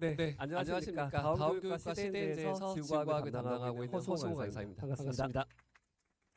네, 네, 안녕하십니까. 안녕하십니까. 다음 다음 교육과 교육과 시대에 대해서 시대에 지구과학을 담당하고 있는 허수홍 강사입니다. 강사입니다. 반갑습니다.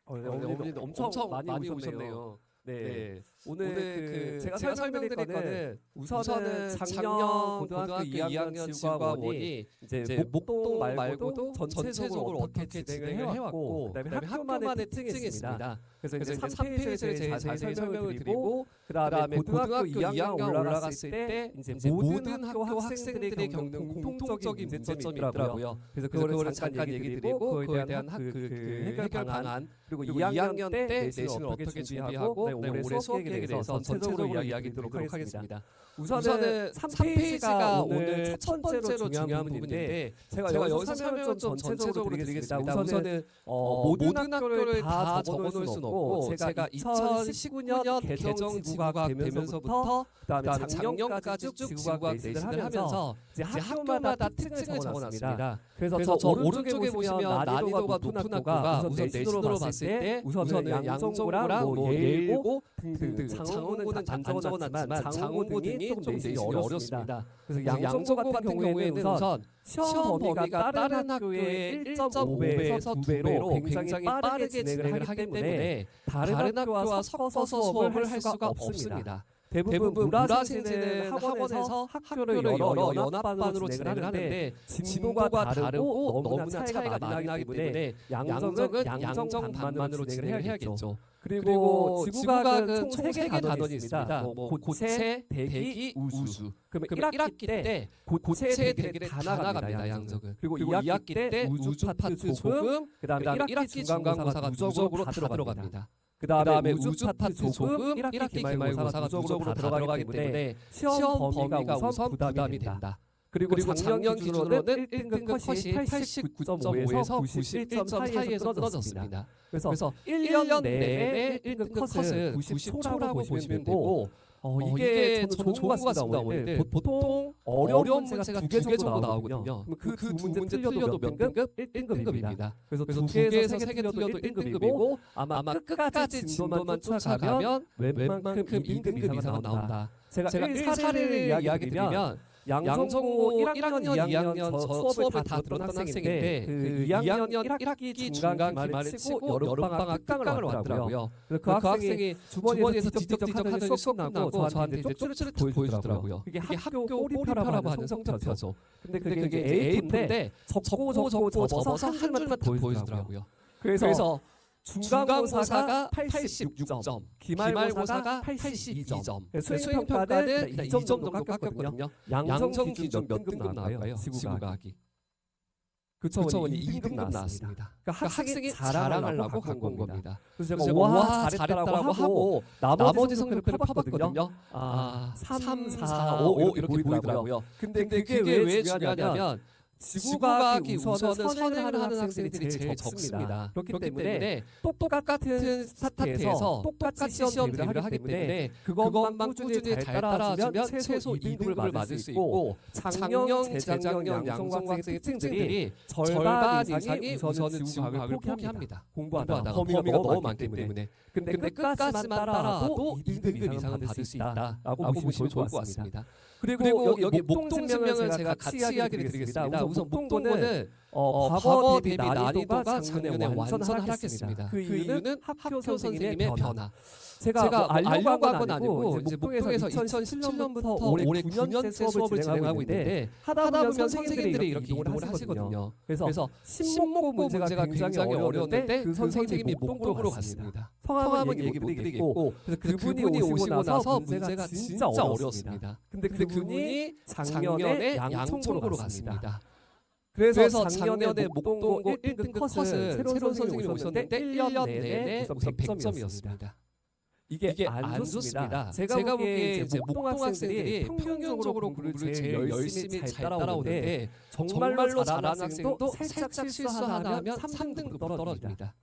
어, 네, 네, 어머니도 엄청, 엄청 많이 많이 오셨네요. 오셨네요. 네. 네. 오늘, 오늘 그 그 제가 제가 설명드릴 거는 거는 우선은 우선은 작년 작년 고등학교 고등학교 2학년 2학년 지구과학원이 지구과학원이 이제 이제 목동 말고도 전체적으로 어떻게 진행을 해왔고 그다음에 그다음에 학교만의 학교만의 특징이 있습니다. 그래서 이제 그래서 이제 3페이지를 3페이지를 제일 자세히 설명을 드리고 그다음에 고등학교 2학년 2학년 올라갔을 때때 이제 모든 학교 학생들이 겪는 공통적인 문제점이 있더라고요. 그래서 그거를 잠깐 얘기 드리고 그거에 대한 학- 그, 그- 그그 해결 방안 그리고 그리고 2학년 때때 내신을 어떻게 준비하고 준비하고 네, 올해 수업 계획에 대해서 전체적으로 이야기 드리도록 하겠습니다. 우선은 우선은 3페이지가 3페이지가 오늘 첫 번째로 중요한 부분인데 제가, 여기서 설명을 좀좀 전체적으로 드리겠습니다. 우선은 어, 어, 모든 학교를 다다 적어놓을 수는 수는 없고 제가 제가 2019년 2019년 개정 지구과학 지구과학 되면서부터 그다음에 작년까지 쭉 지구과학 내신을 하면서 이제 학교마다 특징을 적어놨습니다. 그래서, 그래서 저 오른쪽에 보시면 난이도가 높은 학교가 우선 내신으로 봤을 때때 우선은 양정구랑 뭐뭐 예일고 예일고 등등 등등 안 적어놨지만 적어놨지만 장원고 등이 좀 내신이 어렵습니다. 그래서 양정고 같은 경우에는 우선 시험 범위가 다른 학교의 학교의 1.5배에서 2배로 굉장히 빠르게 진행을 하기 때문에 다른 학교와 섞어서 수업을 할 수가 없습니다. 대부분 대부분 문화생지는 학원에서 학원에서 학교를 여러 여러 연합반으로 진행을 하는데 진도가 다르고 너무나 차이가 많이 나기 때문에 양정은 양정은 양정 반만으로 진행을 해야겠죠. 그리고 그리고 지구과학은 지구과학은 총총 3개 3개 단원이 있습니다. 뭐 뭐 고체, 대기, 우수. 그러면 그러면 1학기 1학기 때때 고체, 대기를 다다 나갑니다. 양정은. 그리고 그리고 2학기 2학기 때때 우주 파트 조금 그다음에 1학기 1학기 중간고사가 누적으로 다 들어갑니다. 그다음에 그다음에 우주 파트 조금 조금 1학기 1학기 기말고사가 누적으로 다 들어가기 때문에 시험 범위가 우선 부담이 된다. 그리고, 그리고 작년 기준으로는 기준으로는 1등급 컷이 89.5에서 91.4에서 91.4에서 떨어졌습니다. 그래서 그래서 1년 1년 내내 내내 1등급 1등급 컷은 컷은 90초라고 90초라고 보시면 되고 어, 어, 이게 저는 좋은 것 같습니다. 오늘. 보- 보통 어려운 문제가 두 개 정도 나오거든요. 나오거든요. 그두두 문제 문제 틀려도 몇 등급? 1등급입니다. 1등급입니다. 그래서 그래서 두두 개에서 세세개개 틀려도 틀려도 1등급이고 1등급이고 아마 끝까지 진도만 쫓아가면 웬만큼 웬만큼 2등급 2등급 이상은 나온다. 제가, 제가 1 1 사례를 사례를 이야기 이야기 드리면 드리면 양정고 1학년, 1학년, 2학년 2학년 저저 수업을 다 수업을 들었던 다 학생인데 그 학생인데 2학년 그 1학기 1학기 중간 기말을 치고 여름방학 특강을 왔더라고요. 그 그 학생이 주머니에서 뒤적뒤적 하더니 수업 끝나고 저한테 쪽쪽쪽 보여주더라고요. 이게 학교 꼬리표라고 하는 성적표죠. 근데 그게 이제 A4인데 A4인데 적고 적고 접어서 한한 줄만 보여주더라고요. 그래서 중간고사가 중간고사가 86점, 86점, 기말고사가 기말고사가 82점, 82점, 수행평가는 수행평가는 2점 2점 정도 깎였거든요. 양정 기준 몇몇 등급? 나올까요? 지구과학이. 교차원이 9차원이 2등급 2등급 나왔습니다. 나왔습니다. 그러니까 학생이 자랑하려고 온 겁니다. 그래서 제가 와와 잘했다라고 하고 나머지 성적표를. 펴봤거든요. 아, 아, 3, 4, 4, 5 5 이렇게 보이더라고요. 근데, 근데 그게, 왜 중요하냐면 지구과학이 우선은 선행을 하는 학생들이 제일 적습니다. 그렇기 때문에 똑같은 스타트에서 똑같이 시험 대비를 하기 때문에 그것만 꾸준히 잘 따라주면 최소 2등급을 맞을 수 있고 작년, 재작년 양성 학생의 특징들이 절반 이상이 우선은 지구과학을 포기합니다. 공부하다가 범위가 너무 많기 때문에 근데, 끝까지만 따라도 2등급 이상은 받을 수 있다라고 보시면 좋을 것 같습니다. 그리고, 여기 목동 증명을 제가 같이 이야기를 드리겠습니다. 우선 목동고는 어, 과거 대비 난이도가 작년에 완전 하락했습니다. 그 이유는 학교 선생님의 변화. 제가, 뭐 알려고 한 건 아니고 이제 목동에서 2017년부터 올해 9년째 수업을 진행하고 있는데 하다 보면 선생님들이 이렇게 이동을 하시거든요. 그래서, 신목고 문제가 굉장히 어려웠는데 그 선생님이 목동으로 갔습니다. 성함은 얘기 못 드리겠고 그분이 오시고 나서 문제가 진짜 어려웠습니다. 근데 그분이 작년에 양천고로 갔습니다. 그래서, 작년에 목동고 1등급 컷은 새로운 선생님이 오셨는데 1년 내내 우선 100점이었습니다. 이게, 안 좋습니다. 제가, 보기에 이제 목동 학생들이 평균적으로 공부를 제일 열심히 잘 따라오는데 정말로 잘하는 학생도 살짝 실수 하나 하면 3등급 떨어집니다.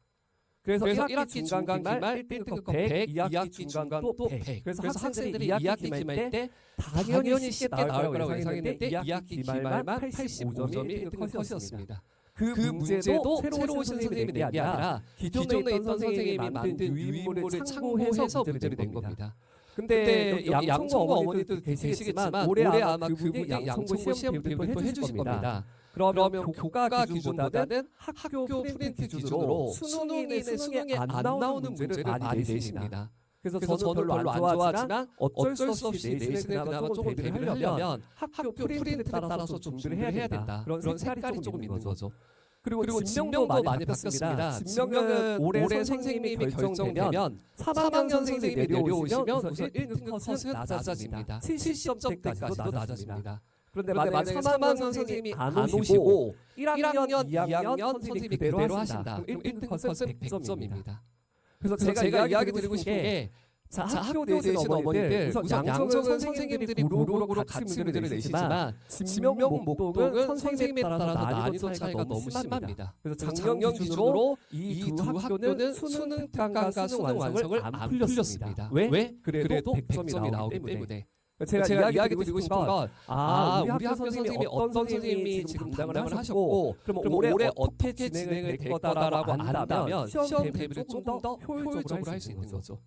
그래서, 그래서 1학기 중간 기말 1등급 100, 2학기 중간 또 100. 그래서 학생들이 2학기 기말 때 당연히 쉽게 나올 거라고 예상했는데 2학기 기말만 85점이 1등급 컷이었습니다. 그, 문제도 새로운 선생님이 낸게 아니라 기존에 있던 선생님이 만든 유인물을 참고해서 문제를 낸 겁니다. 근데 양천구 양천구 어머니도 계시겠지만 올해 아마 아마 그분이 양천구 시험 해주실 해주실 겁니다. 겁니다. 그러면 그러면 교과 기준보다는 학교 프린트 기준으로 수능이나 수능에 안 나오는 문제를 많이 내십니다. 그래서 그래서 저는 별로 안 좋아하지만 어쩔 수 없이 내신을 그나마 조금 대비를 하려면 학교 프린트에 따라서 좀 준비를 해야 된다. 그런 색깔이 조금 있는 거죠. 그리고, 그리고 진명도 많이 바뀌었습니다. 진명은 올해 선생님이 결정되면 3학년 선생님이 내려오시면 우선 1등 컷은 낮아집니다. 70점대까지도 낮아집니다. 그런데 만약에 3학년 선생님이 안 오시고 1학년, 2학년 선생님이 그대로 하신다. 그럼 1등 컷은 100점입니다. 그래서 제가 이야기 드리고 싶은 게게 자, 자, 학교 내신 어머니들 우선 우선 양쪽은 선생님들이 고루고루 같이 문제를 내시지만 진명 목동은 선생님에 따라서 난이도 차이가 너무 심합니다. 그래서 작년 기준으로 이 두 학교는 수능 특강과 수능 완성을 안 풀렸습니다. 왜? 그래도 100점이 나오기 때문에. 제가, 제가 이야기 드리고 싶은 건 아, 아, 우리 학교 선생님이 어떤 선생님이 지금 담당을 하셨고 그럼 올해 어떻게 진행을 될 거다라고 안다면 시험 대비를 조금 더 효율적으로 할 수 있는 거죠.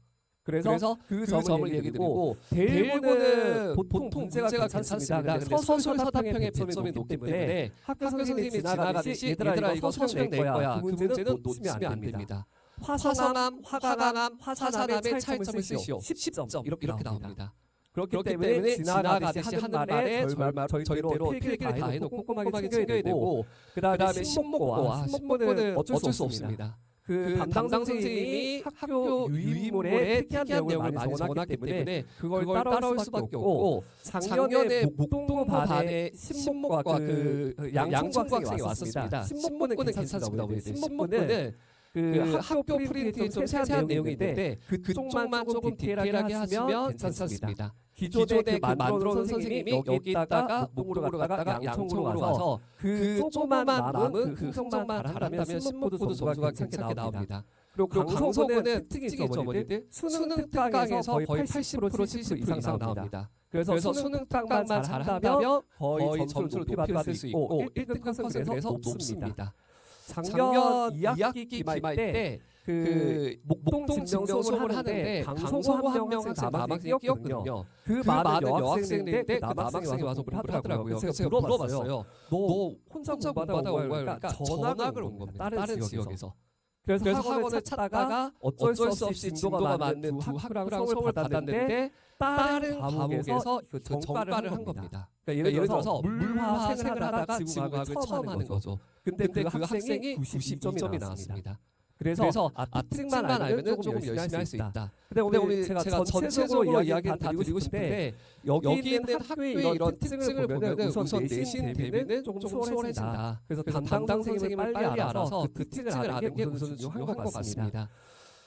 그래서 그 점을 얘기 드리고 대부분은 보통 문제가 괜찮습니다. 근데 서술 서답형의 배점이 높기 때문에 학교 선생님이 지나가듯이 얘들아 이거 서술형 낼 거야. 그 문제는 놓치면 안 됩니다. 화성암, 화강암, 화산암의 차이점을 쓰시오. 10점 이렇게, 이렇게 나옵니다. 그렇기, 때문에 지나가듯이 하는 말에 절말, 저희대로 필기를 다 해놓고 꼼꼼하게 챙겨야 되고 그 다음에 신목고와 신목고는 어쩔 수 없습니다. 그 담당 선생님이 학교 유인물에 특이한 내용을 많이 적어놨기 때문에 그걸 따라올 수밖에 없고 작년에 목동고 반에 신목과 그 양천고 학생이 왔었습니다. 신목고는 괜찮습니다. 신목고는 그 학교 프린트에 좀 세세한 내용이 있는데 그쪽만 조금 디테일하게 하시면 괜찮습니다. 기존에 그 만들어놓은 선생님이 여기다가 목동으로 갔다가 양천으로 가서 그 조그만 남은 그 흥정만 잘한다면 신목고도 점수가 괜찮게 나옵니다. 그리고 강서구는 특징이 있죠 어머니들 수능 특강에서 거의 80% 70% 이상 나옵니다. 그래서 수능 특강만 잘한다면 거의 점수를 높이 받을 수 있고 1등 컷은 그래서 높습니다. 작년 2학기 기말 때그 그 목동 증명 수업을 하는데 강서구 한명 학생 남학생이 끼었거든요. 그 많은 여학생들인데 그 남학생이 와서 공부를 하더라고요. 그래서 제가 물어봤어요. 너 혼자 공부하다가 온 거야? 그러니까 전학을 온 겁니다. 다른 지역에서. 그래서, 그래서 학원을 찾다가 어쩔 수 없이 진도가 맞는 두 학교랑 수업을 받았는데 다른 과목에서 그 전과를 한 겁니다. 그러니까 예를 들어서 물화생을 하다가 지구과학을 처음 하는 거죠. 근데 그 학생이 92점이 나왔습니다. 그래서 아, 특징만 알면 조금 열심히 할 수 있다. 근데 오늘 제가 전체적으로 이야기를 다 드리고 싶은데 여기 있는 학교의 이런 특징을 보면 우선 내신 대비는 조금 수월해진다. 그래서 담당 선생님을 빨리 알아서 그 특징을 아는 게 우선 중요한 것 같습니다.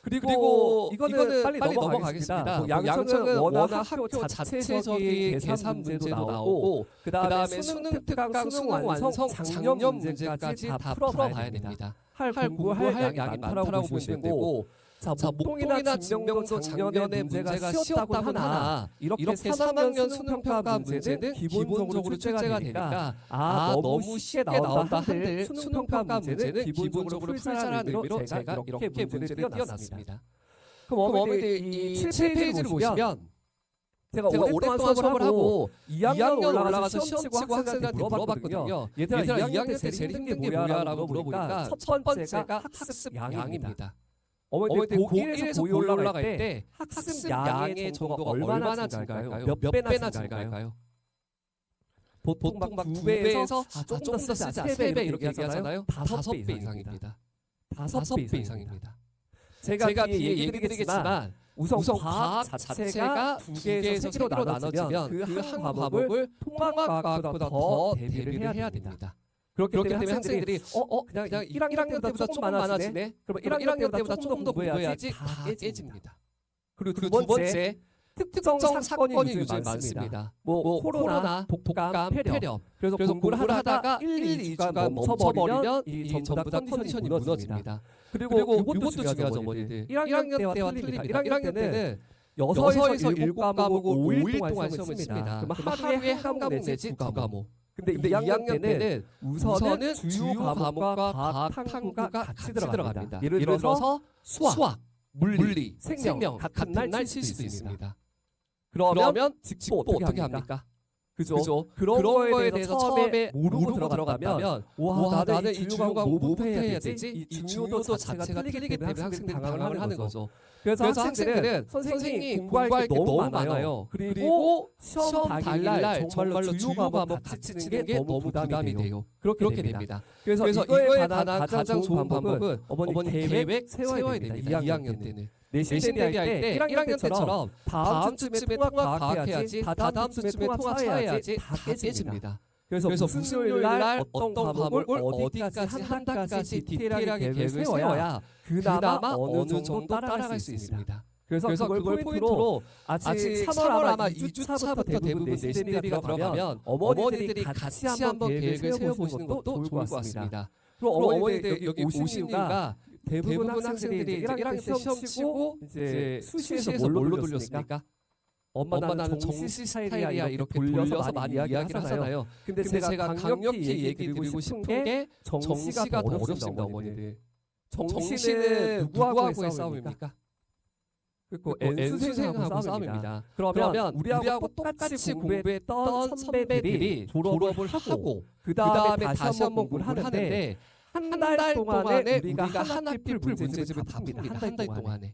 그리고, 이거는 빨리, 넘어가겠습니다. 뭐 양천은 워낙 학교 자체적인 계산 문제도 나오고 그 다음에 수능 특강 수능 완성 작년 문제까지 다 풀어봐야 됩니다. 할 공부할 양이 많다라고 보시면 되고 자, 목동이나 증명도 작년에 문제가 쉬웠다고 하나. 이렇게 3학년 수능평가 문제는 기본적으로 출제가 되니까 아 너무 쉽게 나온다 한들 수능평가 문제는 기본적으로 풀자라는 의미로 제가 이렇게 문제를 띄워놨습니다. 그럼 어머니들 이 7페이지를 보시면 제가, 오랫동안 수업을 하고 2학년 올라가서 시험 치고 학생한테 물어봤거든요. 얘들아 2학년 때 제일 힘든 게 뭐야라고 물어보니까 첫 번째가 학습 양입니다. 어머니들 고1에서 고2 올라갈 때 학습 양의 정도가 얼마나 증가할까요? 몇 배나 증가할까요? 보통 막 2배에서 조금 더 쓰자 3배 이렇게 얘기하잖아요. 5배 이상입니다. 5배 이상입니다. 제가 뒤에 얘기 드리겠지만 우선, 과학 자체가 두 개에서 세 개로 나눠지면 그한 과목을 통합과학보다 더 대비를 해야 됩니다. 그렇기, 때문에 학생들이 어, 어 그냥, 그냥 1학년 때보다 조금 많아지네. 그러면 1학년 때보다 조금 더 공부해야지 다 깨집니다. 그리고 두 번째 특정 사건이 요즘 많습니다. 뭐, 뭐 코로나, 독감, 폐렴. 그래서, 그래서 공부를 하다가 1, 2주간 멈춰버리면 이 전부 다 컨디션이 무너집니다. 그리고 이것도 중요하죠, 어머니들. 1학년 때와 틀립니다. 1학년 때는 6에서 7과목을 5일 동안 시험을 칩니다. 그럼 하루에 한 과목 내지 두 과목. 근데, 근데 2학년 때는 우선은 주요 과목과 과학 탐구가 같이 들어갑니다. 예를 들어서 수학, 물리, 생명 같은 날 칠 수도 있습니다. 그러면, 그러면 직보 어떻게, 어떻게 합니까? 그죠? 그죠? 그런, 그런 거에 대해서 처음에 모르고, 모르고 들어갔다면 와, 와 나는 이 중요한 뭐부터 뭐 해야 되지? 이 중요도 자체가 틀리기 때문에 학생 당황을 하는 거죠. 그래서, 그래서 학생들은 선생님이 공부할 게 너무 많아요. 그리고 시험 당일날 정말로 주요가 한번 치치는 뭐 뭐 게 너무 부담이 돼요. 그렇게, 그렇게 됩니다. 그래서, 이거에, 이거에 가장, 좋은 방법은 어머니, 계획, 세워야, 됩니다. 2학년 때는. 내신대비 할때 1학년 때처럼 다음 주쯤에 통합 과학해야지 다다음 주쯤에 통합해야지 다 깨집니다. 그래서, 그래서 무슨 요일날 어떤 과목을 어디까지 한다까지 디테일하게 계획을 세워야 그나마 어느 정도 따라갈 수 있습니다. 그래서, 그걸, 그걸 포인트로, 아직, 아직 3월 아마 2주차부터 대부분 내신대비가 들어가면 어머니들이 같이 한번 계획을 세워보시는 것도 좋을 것 같습니다. 그리고 어머니들 여기 오신 이유가 대부분, 대부분 학생들이, 1학년, 1학년 때 시험 치고 이제 수시에서 뭘로, 뭘로 돌렸습니까? 엄마, 엄마 나는 정시 스타일이야 이렇게, 돌려서, 많이 이야기하잖아요. 근데, 근데 제가 강력히 얘기 드리고 싶은 게 정시가 더 어렵습니다, 어머니들. 정시는 누구하고의 싸움입니까? 그리고 N수생하고 싸움입니다. 그러면, 그러면 우리하고, 똑같이 공부했던 선배들이 졸업을 하고 그 다음에 다시 한번 공부를 하는데 한 달 동안에 우리가 한 학기 풀 문제집을 다 풉니다. 한 달 동안에.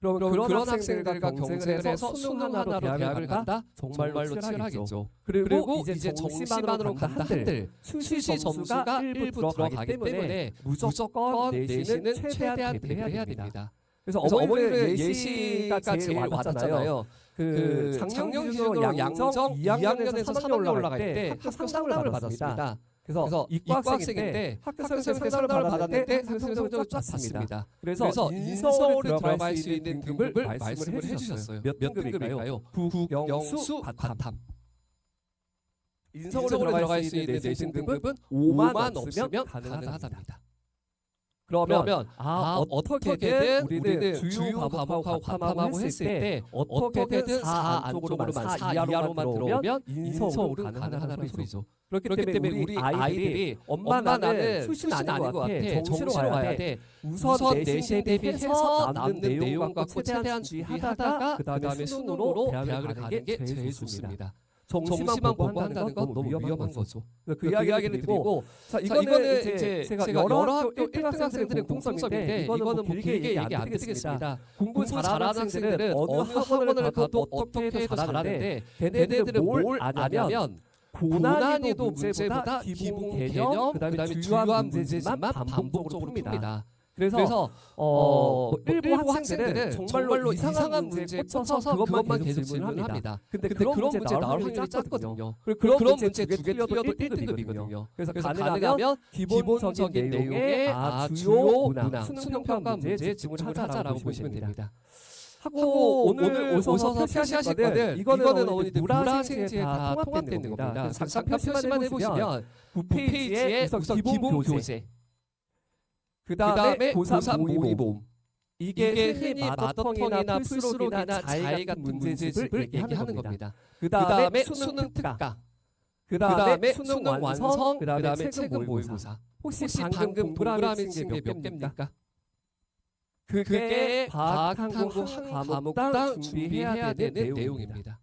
그럼 그런, 그런 학생들과 경쟁을 해서 수능 하나로 대학을 간다? 정말로 치열하겠죠. 그리고, 그리고 이제 정시만으로 간다 한들 수시 점수가 일부 들어가기 때문에 무조건 내신은 최대한 대비해야 됩니다. 그래서 어머니는 예시가 제일 와닿잖아요. 그, 그 작년 기준으로 양정 2학년에서 3학년 올라갈 때 학교 상담을 받았습니다. 그래서, 그래서 이과 학생일 때 학교 생활 상담을 받았는데 학교 성적을 쫙 봤습니다. 그래서, 그래서 인서울에 들어갈 수 있는 등급을 말씀을 해주셨어요. 몇, 몇 등급일까요? 국, 영수, 바탐. 인서울에 들어갈 수 있는 내신 등급은 5만 없으면 가능하답니다. 그러면, 그러면 아, 아 어, 어떻게든 우리는 주요 과목하고 감함하고 했을 때 어떻게든 4 안쪽으로만 4 이하로만 들어오면 인서울은 가능하다는 소리죠. 그렇기, 그렇기 때문에 우리, 아이들이 엄마 나는 수신 아닌 것 같아. 정시로 와야 돼. 우선 내신 대비해서 남는 내용과 최대한 주의하다가 그 다음에 순으로 대학을 가는 게 제일 좋습니다. 정시만, 정시만 공부한다는 건 너무 위험한 거죠. 그, 그러니까 그 이야기를 드리고 자, 이거는, 이제 제가, 여러 학교 1등 학생들의 공통점인데 뭐 이거는 뭐 길게, 얘기 안 드리겠습니다. 공부 잘하는 학생들은 어느 학원을 가도 어떻게 해도 잘하는데 걔네들은 뭘 아냐면 고난이도 문제보다 기본 개념, 그다음에, 주요한 문제지만 반복적으로 풉니다. 그래서, 그래서 어, 어 뭐 일부, 일부 학생들은, 학생들은 정말로, 이상한 문제에 꽂혀서 그것만 계속 질문을 합니다. 근데, 근데 그런, 문제 나올 확률이 작거든요. 그런, 그런 문제 두개 틀려도 1등급이거든요. 그래서, 그래서 가능하면 기본적인 내용의 아, 아, 주요 문항, 수능 평가 문제에 지문을 하자라고 보시면 됩니다. 하고, 오늘, 오늘 오셔서 표시하실 거는 이거는, 어머니들 무라생지에 다 통합되는 겁니다. 잠깐 표시만 해보시면 9페이지에 그 그 기본 교재 그, 그 다음에 고3 모의봄. 이게, 이게 흔히 마더텅이나 풀스록이나 자해 같은 문제집을 얘기하는 겁니다. 그, 그 다음에 수능 특가. 그, 그 다음에 수능 완성, 그 다음에 최근 모의고사. 혹시, 혹시 방금 동그라미 친게 몇 개입니까? 그게 과학항공 과목당 준비해야 되는 내용입니다.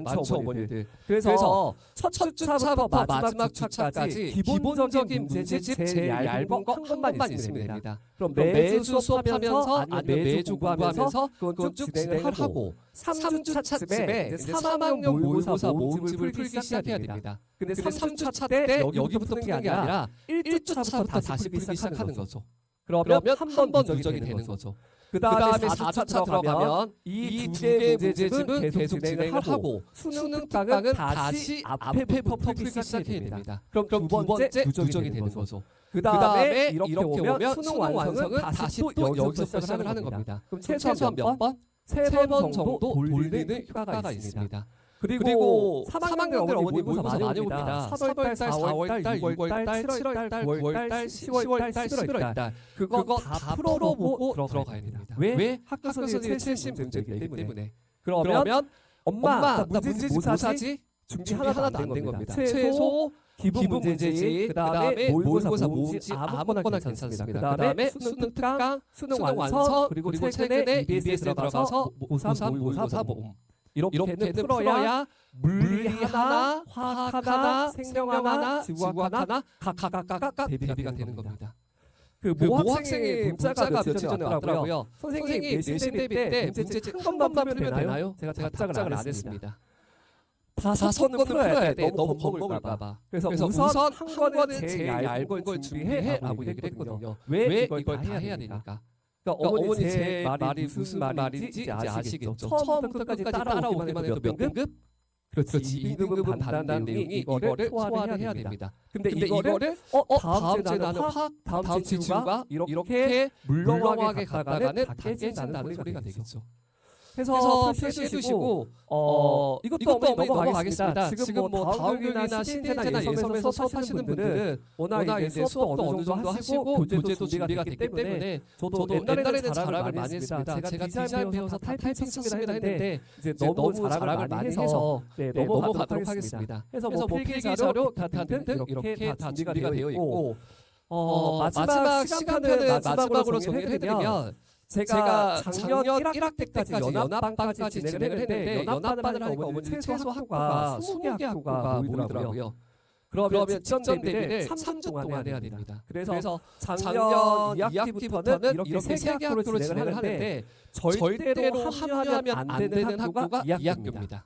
만초어머니. 네. 그래서, 그래서 첫, 첫 주차부터 마지막, 마지막 주차까지 기본적인 문제집 제일 얇은 거 한 번만 있으면 됩니다. 그럼 매주 수업하면서 아니면 매주 공부하면서 그건 쭉 진행을 하고 3주차쯤에 3학년 모의고사 모집을 풀기 시작해야 됩니다. 근데 3주차 때 여기부터 푸는 게 아니라 1주차부터 다시 풀기 시작하는 거죠. 그러면 한 번 누적이 되는 거죠. 그 다음에 4차 들어가면 이 두 개의 문제집은 계속 진행을 하고 수능 특강은 다시 앞에 퍼프리기 시작해야 됩니다. 그럼 두 번째 누적이 되는 거죠. 그 다음에 이렇게 오면 수능 완성은 다시 또 여기서 시작을 하는 겁니다. 그럼 최소한 몇 번? 세 번 정도 돌리는 효과가 있습니다. 그리고, 그리고 3학년들 어머니 모의고사 많이 옵니다. 3월달, 4월달, 6월달, 7월달, 9월달, 10월달, 11월달 그거, 그거 다 풀어보고 들어가야 됩니다. 있습니다. 왜? 왜? 학교 선생님의 최신 문제이기 때문에. 때문에. 그러면, 그러면 엄마, 엄마 나 문제집 뭐 사지? 준비 하나도, 하나도 안 된 겁니다. 최소 기본, 기본 문제지, 그 다음에 모의고사 모음지 아무거나 괜찮습니다. 그 다음에 수능 특강, 수능 완서, 그리고, 최근에 EBS에 들어가서 고사 모의고사 모음 이렇게는 풀어야 물리 하나, 화학 하나, 생명 하나, 지구학 하나 각각각 대비가 되는 겁니다. 그 그 모 학생의 문자가 문자가 며칠 전에 왔더라고요. 선생님 내신 대비 때 문제 한한 번만 풀면 되나요? 제가 제가 답장을 답장을 안안 했습니다. 다섯 번은 풀어야 돼. 너무 겁먹을까 봐. 봐. 그래서, 그래서 우선, 우선 한 거는 제일 얇은 걸걸 준비해라고 얘기를 했거든요. 왜 왜 이걸 다다 해야 되니까? 그러니까 그러니까 어머니 제 말이 무슨 말인지 이제 아시겠죠. 처음부터 끝까지 따라오기만 해도 몇 등급? 그렇지. 그렇지. 2등급은 반다는 내용이 이거를 소화를 해야 됩니다. 근데, 근데 이거를 어, 어, 다음 주에 나는 화학, 다음, 주에 지구가 이렇게, 이렇게 물렁하게 갔다가는 다다 깨진다는 소리가 되겠죠. 그래서 표시해 주시고 어, 어, 이것도 이것도 어머니 넘어가겠습니다. 지금 뭐 다음 교육이나 시대나 예섬에서 수업하시는 분들은 워낙 이제 수업도 어느 정도 하시고 교재도 준비가 됐기 때문에 저도 옛날에는 자랑을 많이 했습니다. 제가 디자인 배워서 타이핑 쳤습니다 쳤습니다 했는데 이제 너무 자랑을 많이 해서 네, 넘어가도록 넘어가도록 하겠습니다. 그래서 뭐뭐 필기 자료, 등등 이렇게 다다 준비가 되어 있고 어, 어, 마지막 시간표는 마지막으로 정리해드리면 정리해드리면 제가 작년 작년 1학기 1학기 때까지 연합반까지 진행을 했는데 연합반을 하니까 어머니 최소 학교가 20개 20개 학교가 학교가 모이더라고요. 모이더라고요. 그러면 그러면 직전 대비를 대비를 3주 3주 동안 해야 됩니다. 그래서 그래서 작년 작년 2학기부터는 2학기부터는 이렇게 이렇게 3개 학교로 진행을 하는데 절대로 합류하면 안 되는 학교가 2학교입니다. 2학교입니다.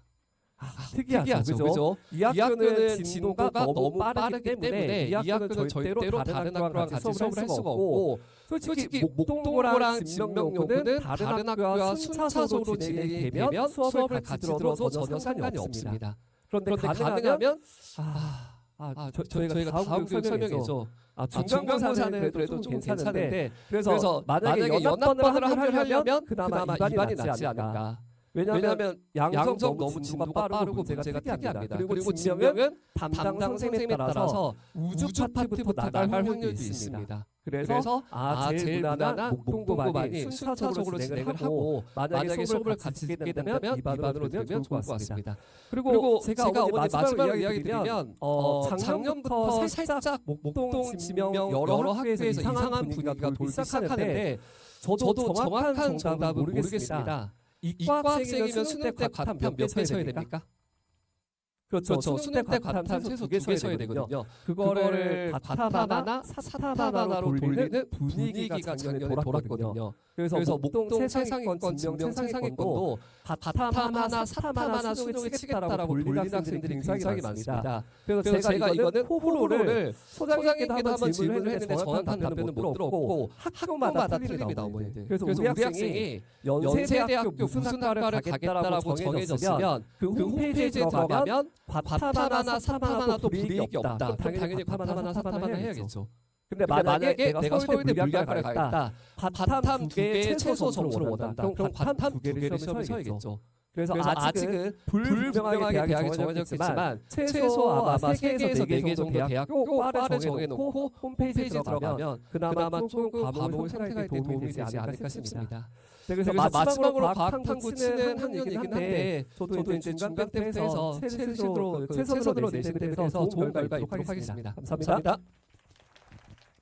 특이하죠, 특이하죠, 그죠? 그죠? 2학교는 진도가 너무 빠르기 때문에 2학교는 2학교는 절대로 다른 학교랑 같이 수업을 할 수가 없고 솔직히 목동고랑 진명여고는 다른 학교와 순차적으로 진행이 되면 수업을 같이 들어도 들어도 전혀 상관이 없습니다. 그런데 그런데 가능하면 아, 아, 아, 저, 저, 저희가, 저희가 다음 교육 설명에서 아, 아, 중간고사는 중간고사는 그래도 좀 괜찮은데 괜찮은데 그래서, 그래서 만약에, 만약에 연합반을 합류하려면 그나마, 그나마 이반이 낫지 않을까. 않을까. 왜냐하면 양성, 너무 진도가 빠르고 문제가 문제가 특이합니다. 그리고 진명은 담당 선생님에 따라서 우주 파트부터 나갈 확률도 있습니다. 그래서, 그래서 아, 제일 무난한 목동고반이 순차적으로 진행을 하고 만약에 수업을 같이 듣게 된다면 이반으로 들으면 좋을 것 같습니다. 그리고, 제가, 제가 마지막으로 마지막으로 이야기 드리면 어, 어, 작년부터 살짝 목동 지명 여러 학교에서 이상한 분위기가 돌기 시작하는데 저도, 저도 정확한 정답은 모르겠습니다. 모르겠습니다. 이과 이과 학생이면 학생이면 수능 때때 과탐 과탐 몇배 쳐야 됩니까? 그렇죠. 그렇죠. 수능 때 과탐 최소 두개 쳐야 되거든요. 그거를 과탐하나 사탐하나로 돌리는 분위기가 작년에 돌았거든요. 그래서, 그래서 목동 진명 진명 세상위권도 과탐하나 사탐하나 수능을 치겠다라고 돌리는 학생들이 굉장히 많습니다. 그래서, 제가 이거는 호불호를 소장님께도 소장님께도 한번 질문을 했는데 정확한 답변은 못 들었고 학교마다 틀립니다. 어머니들. 그래서 우리 학생이 연세대학교 무슨 학과를 가겠다라고 정해졌으면 그그 홈페이지에 들어가면 과탐하나 사탐하나 또 불이익이 없다. 없다. 그럼 그럼 당연히 과탐하나 사탐하나 해야겠죠. 근데 근데 만약에 내가 서울대 물리학과를 가겠다. 과탐 두 개의 최소 점수를 원한다. 그럼 과탐 두 개를 시험에 쳐야겠죠. 그래서, 그래서 아직은 불분명하게 대학이 정해졌겠지만 최소 아마 아마 3개에서 4개 4개 정도 대학교 과를 정해놓고 홈페이지에 들어가면 그나마 조금 과목을 선택할 때 도움이 되지 않을까 싶습니다. 네, 그래서, 그래서 마지막으로 과학탐구 치는 한 학년이긴 한데 저도 저도 이제 중간 템프에서 최선으로 최선으로 최선으로 최선으로 내신 템프에서 좋은 결과 있도록 하겠습니다. 감사합니다. 감사합니다.